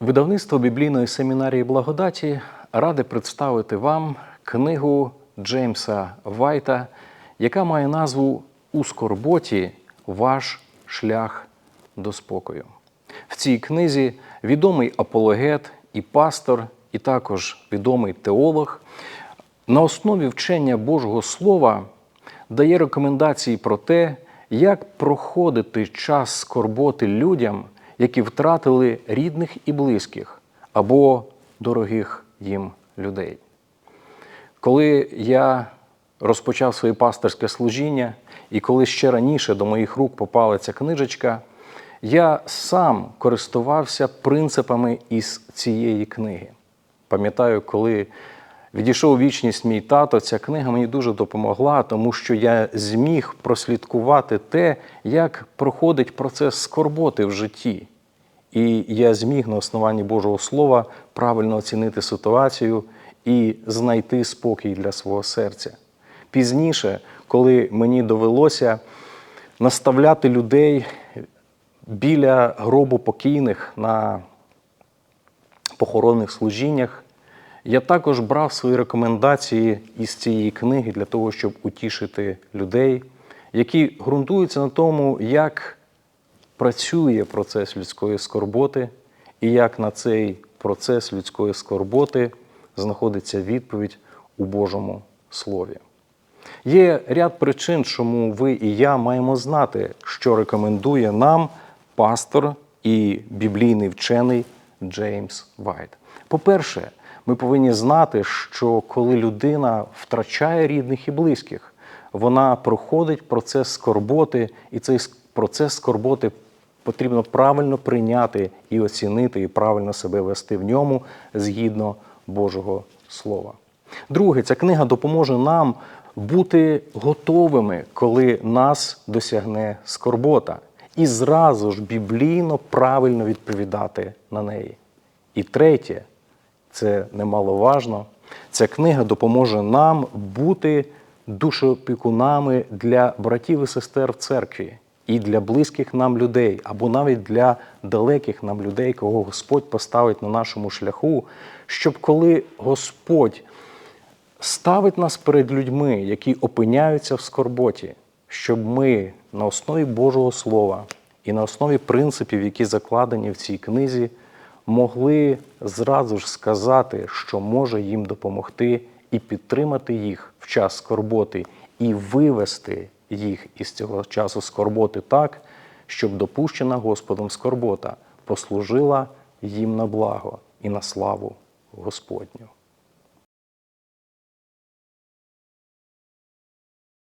Видавництво біблійної семінарії благодаті раде представити вам книгу Джеймса Вайта, яка має назву У скорботі ваш шлях до спокою. В цій книзі відомий апологет і пастор, і також відомий теолог на основі вчення Божого Слова дає рекомендації про те, як проходити час скорботи людям, які втратили рідних і близьких або дорогих їм людей. Коли я розпочав своє пасторське служіння, і коли ще раніше до моїх рук попала ця книжечка, я сам користувався принципами із цієї книги. Пам'ятаю, коли відійшов вічність мій тато, ця книга мені дуже допомогла, тому що я зміг прослідкувати те, як проходить процес скорботи в житті. І я зміг на основанні Божого Слова правильно оцінити ситуацію і знайти спокій для свого серця. Пізніше, коли мені довелося наставляти людей біля гробу покійних на похоронних служіннях, я також брав свої рекомендації із цієї книги для того, щоб утішити людей, які ґрунтуються на тому, як працює процес людської скорботи, і як на цей процес людської скорботи знаходиться відповідь у Божому Слові. Є ряд причин, чому ви і я маємо знати, що рекомендує нам пастор і біблійний вчений Джеймс Вайт. По-перше, ми повинні знати, що коли людина втрачає рідних і близьких, вона проходить процес скорботи, і цей процес скорботи потрібно правильно прийняти і оцінити, і правильно себе вести в ньому згідно Божого Слова. Друге, ця книга допоможе нам бути готовими, коли нас досягне скорбота, і зразу ж біблійно правильно відповідати на неї. І третє, це немаловажно, ця книга допоможе нам бути душопікунами для братів і сестер в церкві і для близьких нам людей, або навіть для далеких нам людей, кого Господь поставить на нашому шляху, щоб коли Господь ставить нас перед людьми, які опиняються в скорботі, щоб ми на основі Божого Слова і на основі принципів, які закладені в цій книзі, могли зразу ж сказати, що може їм допомогти і підтримати їх в час скорботи, і вивести їх із цього часу скорботи так, щоб допущена Господом скорбота послужила їм на благо і на славу Господню.